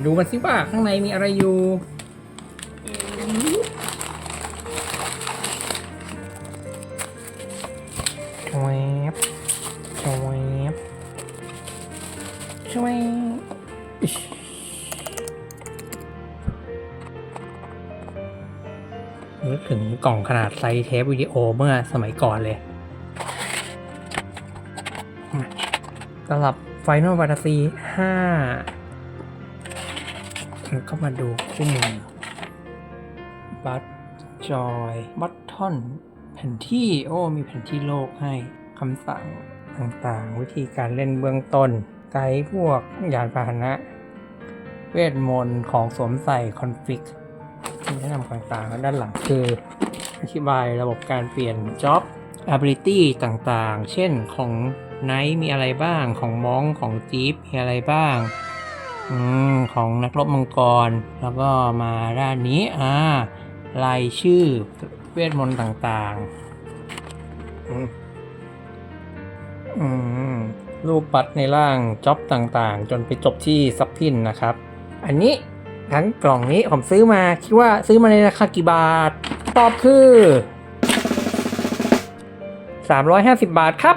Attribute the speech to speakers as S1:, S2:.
S1: มาดูกันสิว่าข้างในมีอะไรอยู่ ชวบชวบชวบอิ๊ชนึกถึงกล่องขนาดไซส์เทปวิดีโอเมื่อสมัยก่อนเลยมาสำหรับ Final Fantasy 5 แล้วก็มาดูคู่มือบัตจอยบัตทอนแผนที่โอ้ มีแผนที่โลกให้คำสั่งต่างๆ วิธีการเล่นเบื้องต้น ไกด์พวกยานพาหนะ เวทมนต์ของสวมใส่คอนฟิกแนะนำต่างๆแล้วด้านหลังคือ อธิบายระบบการเปลี่ยน Job Ability ต่างๆ เช่นของไนท์มีอะไรบ้างของมองของจีฟมีอะไรบ้าง อืม ของนักรบมังกร แล้วก็มาด้านนี้อ่ารายชื่อเวทมนต์ต่างๆรูปปัดในร่างจ็อบต่างๆ จนไปจบที่ซับพินนะครับ อันนี้ทั้งกล่องนี้ผมซื้อมาคิดว่าซื้อมาในราคากี่บาท ตอบคือ 350 บาทครับ